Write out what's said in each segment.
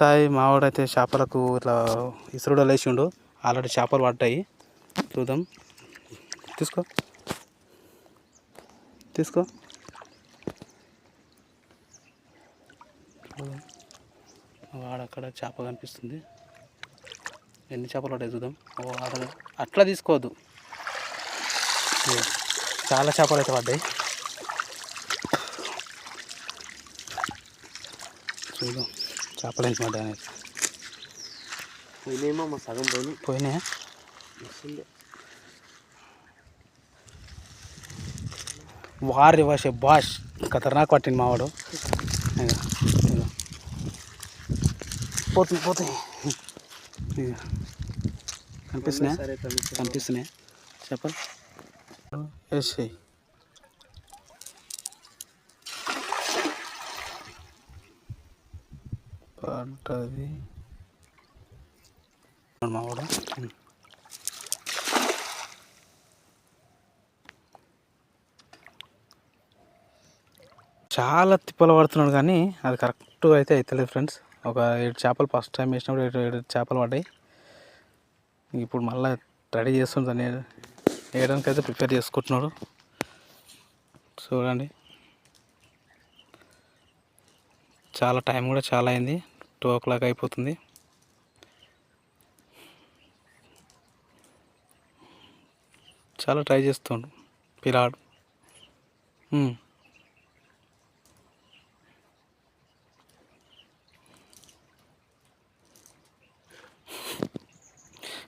తాయి మావాడైతే చేపలకు ఇట్లా ఇసురుడు లేచిండు. ఆల్రెడీ చేపలు పడ్డాయి. చూద్దాం. తీసుకో. తీసుకో. వాడక్కడ చేప కనిపిస్తుంది. ఎన్ని చేపలు పడ్డాయి చూద్దాం. ఓ ఆడ అట్లా తీసుకోవద్దు. చాలా చేపలు అయితే పడ్డాయి. చూద్దాం. చేపలు ఎంత పడ్డాయి అనేది పోయినేమో మా సగం పోయి పోయినాయా? వారి వాషే బాష్. ఖతర్నాక్ పట్టింది మావాడు. పోతుంది పోతుంది. కనిపిస్తున్నాయా? కనిపిస్తున్నాయా. చెప్పండి. వేసేయి పడ్డది మావాడు చాలా తిప్పలు పడుతున్నాడు కానీ అది కరెక్ట్గా అయితే అవుతలేదు ఫ్రెండ్స్. ఒక ఏడు చేపలు ఫస్ట్ టైం వేసినప్పుడు ఏడు ఏడు చేపలు పడ్డాయి. ఇప్పుడు మళ్ళీ రెడీ చేస్తుంది దాన్ని వేయడానికి అయితే ప్రిపేర్ చేసుకుంటున్నాడు. చూడండి. చాలా టైం కూడా చాలా అయింది. టూ ఓ క్లాక్ అయిపోతుంది. చాలా ట్రై చేస్తుండు పిల్లాడు.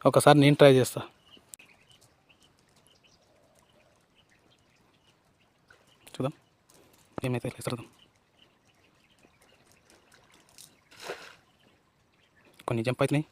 ఒకసారి నేను ట్రై చేస్తా. చూద్దాం. ఏమైతే చూద్దాం కొన్ని జంప్ అవుతున్నాయి